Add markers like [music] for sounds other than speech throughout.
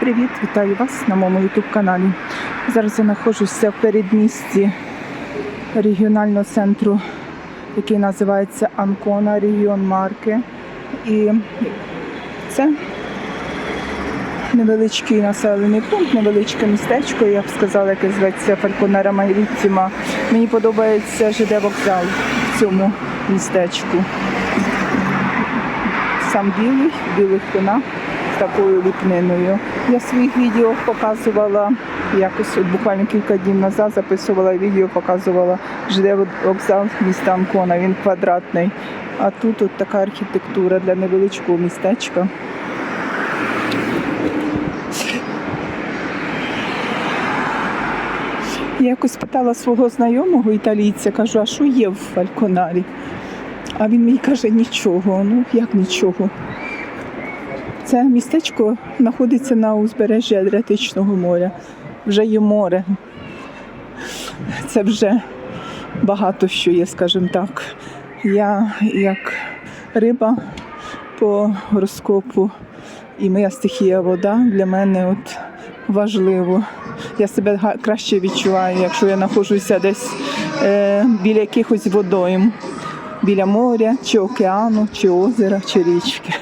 Привіт, вітаю вас на моєму YouTube каналі. Зараз я знаходжуся в передмісті регіонального центру, який називається Анкона Регіон Марки. І це невеличкий населений пункт, невеличке містечко, я б сказала, яке зветься Фальконера Марітіма. Мені подобається ЖД вокзал в цьому містечку. Сам білий, білих тонах такою ліпниною. Я своїх відео показувала якось буквально кілька днів назад записувала відео, показувала ЖД вокзал міста Анкона. Він квадратний. А тут от така архітектура для невеличкого містечка. Я якось питала свого знайомого італійця, кажу, а що є в Фальконарі? А він мені каже, нічого. Ну як нічого. Це містечко знаходиться на узбережжі Адріатичного моря. Вже є море. Це вже багато що є, скажімо так. Я як риба по гороскопу і моя стихія вода для мене от важливо. Я себе краще відчуваю, якщо я знаходжуся десь е, біля якихось водойм, біля моря, чи океану, чи озера, чи річки.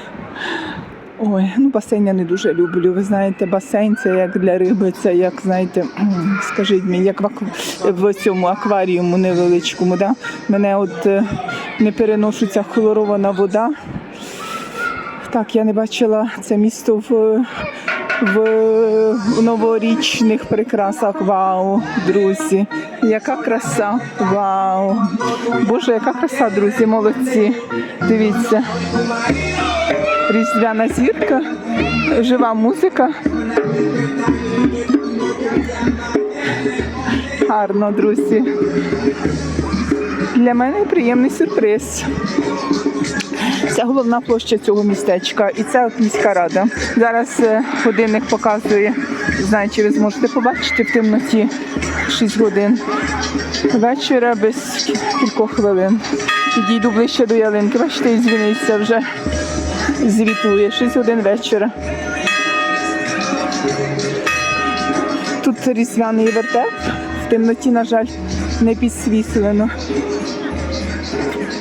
Ой, ну басейн я не дуже люблю. Ви знаєте, басейн це як для риби, це як, знаєте, скажіть мені, як в, акв- в цьому акваріуму невеличкому. Да? Мене от е, не переношується хлорована вода. Так, я не бачила це місто в, в новорічних прикрасах. Вау, друзі! Яка краса! Вау! Боже, яка краса, друзі, молодці! Дивіться. Різдвяна зірка, жива музика. Гарно, друзі. Для мене приємний сюрприз. Це головна площа цього містечка, і це міська рада. Зараз е, годинник показує, знаю, чи ви зможете побачити в темноті 6 годин. Вечора без кількох хвилин. Підійду ближче до ялинки. Бачите, і дзвіниться вже звітує 6 годин вечора. Тут різдвяний вертеп. В темноті, на жаль, не підсвітлено.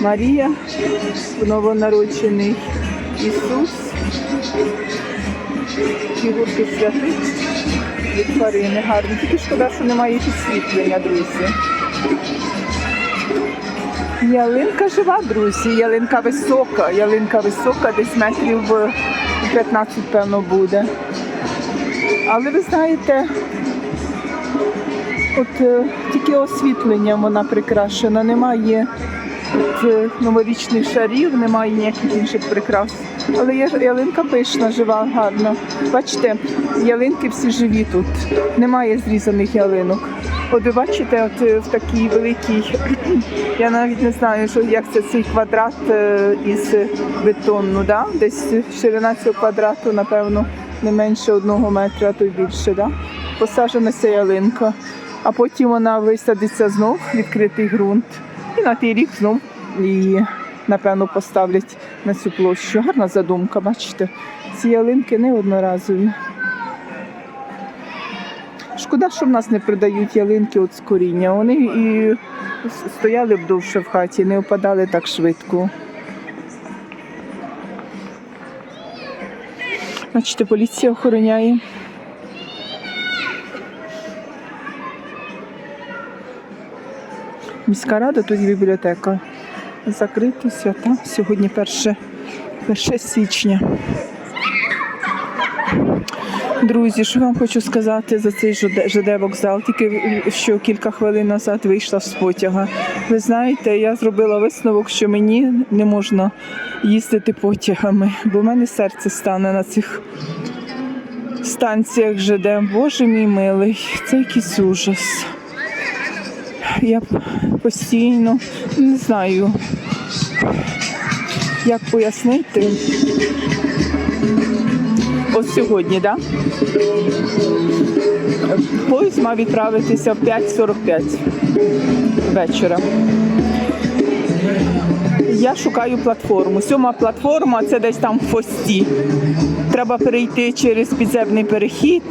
Марія, новонароджений Ісус, фігурки святих від тварини гарні. Тільки шкода, що немає підсвітлення, друзі. Ялинка жива, друзі. Ялинка висока. Ялинка висока, десь метрів е, 15, певно, буде. Але ви знаєте, от е, тільки освітленням вона прикрашена, немає от, е, новорічних шарів, немає ніяких інших прикрас. Але ялинка пишна, жива, гарна. Бачите, ялинки всі живі тут. Немає зрізаних ялинок. От ви бачите, от е, в такій великій, [clears throat] я навіть не знаю, що як це цей квадрат е, із бетону, да? десь ширина цього квадрату, напевно, не менше одного метра, а то й більше. Да? Посаджена ця ялинка, а потім вона висадиться знов, відкритий ґрунт. І на той рік знов її, напевно, поставлять на цю площу. Гарна задумка, бачите? Ці ялинки не одноразові. Шкода, що в нас не продають ялинки от з коріння. Вони і стояли б довше в хаті, не опадали так швидко. Бачите, поліція охороняє. Міська рада, тут бібліотека. Закриті свята. Сьогодні 1, 1 січня. Друзі, що вам хочу сказати за цей ЖД, вокзал. Тільки що кілька хвилин назад вийшла з потяга. Ви знаєте, я зробила висновок, що мені не можна їздити потягами, бо в мене серце стане на цих станціях ЖД. Боже мій милий, це якийсь ужас. Я постійно не знаю, як пояснити. Ось сьогодні, так? Да? Поїзд мав відправитися в 5.45 вечора. Я шукаю платформу. Сьома платформа це десь там в фості. треба перейти через підземний перехід.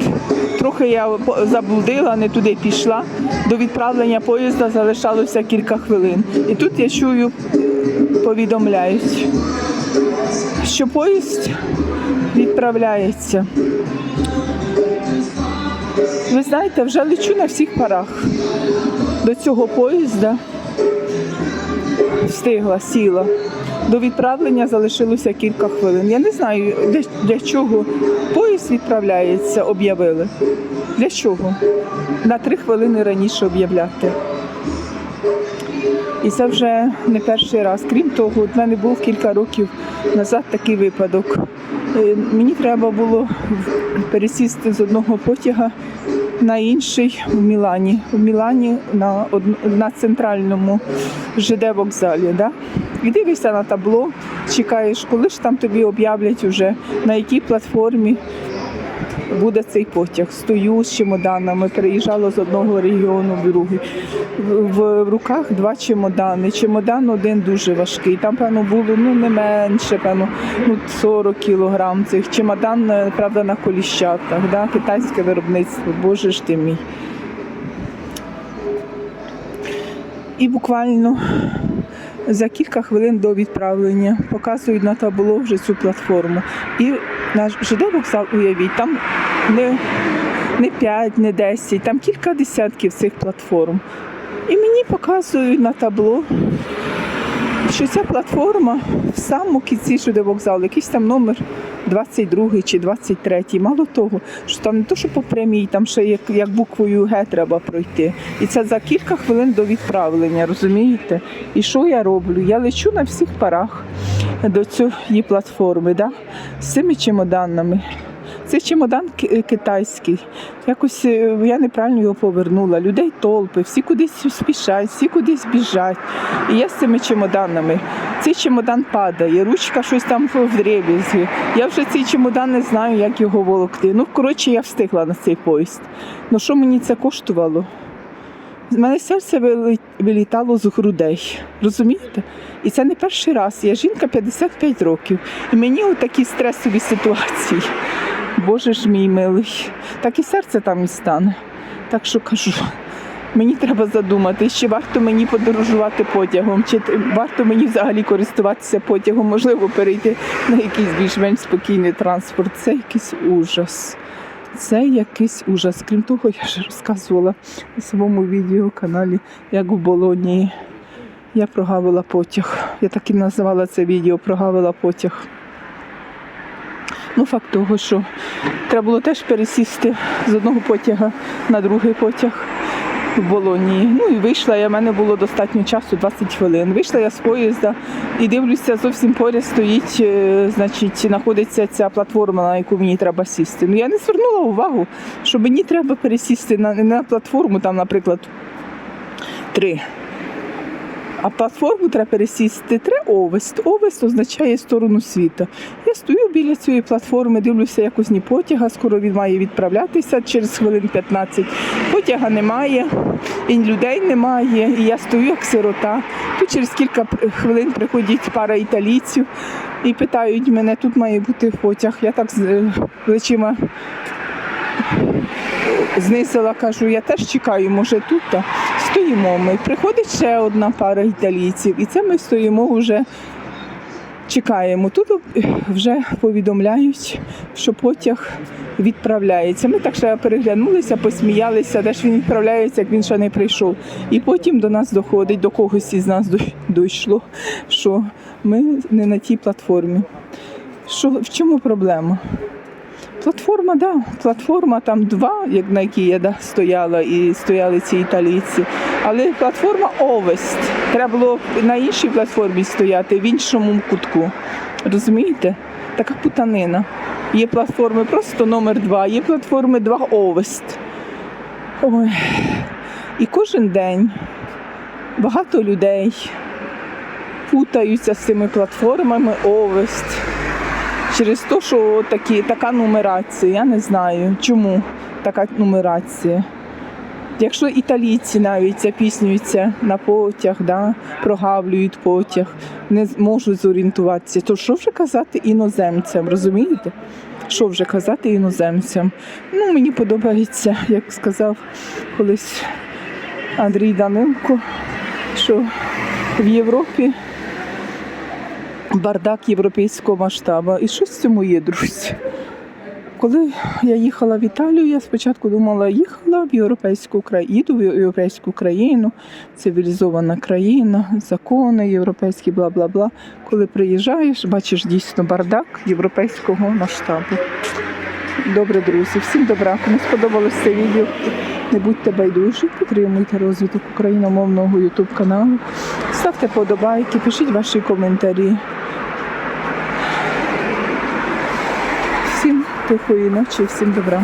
Трохи я заблудила, не туди пішла. До відправлення поїзда залишалося кілька хвилин. І тут я чую, повідомляють, що поїзд відправляється. Ви знаєте, вже лечу на всіх парах. До цього поїзда встигла, сіла. До відправлення залишилося кілька хвилин. Я не знаю, для, для чого поїзд відправляється, об'явили. Для чого? На три хвилини раніше об'являти. І це вже не перший раз. Крім того, в мене був кілька років назад такий випадок. Е, Мені треба було пересісти з одного потяга на інший в Мілані. В Мілані на, на центральному ЖД вокзалі. Да? І дивишся на табло, чекаєш, коли ж там тобі об'являть уже, на якій платформі буде цей потяг. Стою з чемоданами, переїжджала з одного регіону в другий. В, руках два чемодани. Чемодан один дуже важкий. Там, певно, було ну, не менше, певно, ну, 40 кілограм цих. Чемодан, е, правда, на коліщатах, да? китайське виробництво, боже ж ти мій. І буквально за кілька хвилин до відправлення показують на табло вже цю платформу. І наш ЖД вокзал, уявіть, там не, не 5, не 10, там кілька десятків цих платформ. І мені показують на табло, що ця платформа в самому кінці ЖД вокзалу, якийсь там номер 22 чи 23. Мало того, що там не то, що по прямій, там ще як, як буквою Г треба пройти. І це за кілька хвилин до відправлення, розумієте? І що я роблю? Я лечу на всіх парах до цієї платформи, да? з цими чемоданами. Цей чемодан китайський. Якось е, я неправильно його повернула. Людей толпи, всі кудись спішать, всі кудись біжать. І я з цими чемоданами. Цей чемодан падає, ручка щось там в дребізгі. Я вже цей чемодан не знаю, як його волокти. Ну, коротше, я встигла на цей поїзд. Ну що мені це коштувало? З мене серце вилітало з грудей. Розумієте? І це не перший раз. Я жінка 55 років. І мені у такі стресові ситуації. Боже ж мій милий, так і серце там і стане. Так що кажу, мені треба задумати, чи варто мені подорожувати потягом, чи варто мені взагалі користуватися потягом, можливо, перейти на якийсь більш-менш спокійний транспорт. Це якийсь ужас. Це якийсь ужас. Крім того, я вже розказувала у своєму відеоканалі, як у Болонії. Я прогавила потяг. Я так і називала це відео Прогавила потяг. Ну, факт того, що треба було теж пересісти з одного потяга на другий потяг в Болонії. Ну і вийшла я, в мене було достатньо часу, 20 хвилин. Вийшла я з поїзда і дивлюся, зовсім поряд стоїть, е, значить, знаходиться ця платформа, на яку мені треба сісти. Ну я не звернула увагу, що мені треба пересісти на, на платформу, там, наприклад, три. А платформу треба пересісти три овест. Овест означає сторону світу. Я стою біля цієї платформи, дивлюся якось ні потяга, скоро він має відправлятися через хвилин 15. Потяга немає, і людей немає. І я стою як сирота. Тут через кілька хвилин приходять пара італійців і питають мене, тут має бути потяг. Я так з е, плечима знизила, кажу, я теж чекаю, може тут. та Стоїмо ми. Приходить ще одна пара італійців, і це ми стоїмо вже. Чекаємо. Тут вже повідомляють, що потяг відправляється. Ми так ще переглянулися, посміялися, де ж він відправляється, як він ще не прийшов. І потім до нас доходить, до когось із нас дійшло, що ми не на тій платформі. Що, в чому проблема? Платформа, да, платформа там два, як на якій я да, стояла, і стояли ці італійці. Але платформа Овест. Треба було на іншій платформі стояти, в іншому кутку. Розумієте? Така путанина. Є платформи просто номер два, є платформи 2 Овест. Ой. І кожен день багато людей путаються з цими платформами Овест. Через те, що такі, така нумерація, я не знаю, чому така нумерація. Якщо італійці навіть запіснюються на потяг, да, прогавлюють потяг, не можуть зорієнтуватися, то що вже казати іноземцям, розумієте? що вже казати іноземцям. Ну, мені подобається, як сказав колись Андрій Данилко, що в Європі бардак європейського масштабу. І щось в цьому є, друзі. Коли я їхала в Італію, я спочатку думала, їхала в європейську країну, їду в європейську країну, цивілізована країна, закони європейські, бла бла бла. Коли приїжджаєш, бачиш дійсно бардак європейського масштабу. Добре, друзі, всім добра. Кому сподобалось це відео, не будьте байдужі, підтримуйте розвиток україномовного ютуб каналу. Ставте подобайки, пишіть ваші коментарі. Всім тихої ночі, всім добра.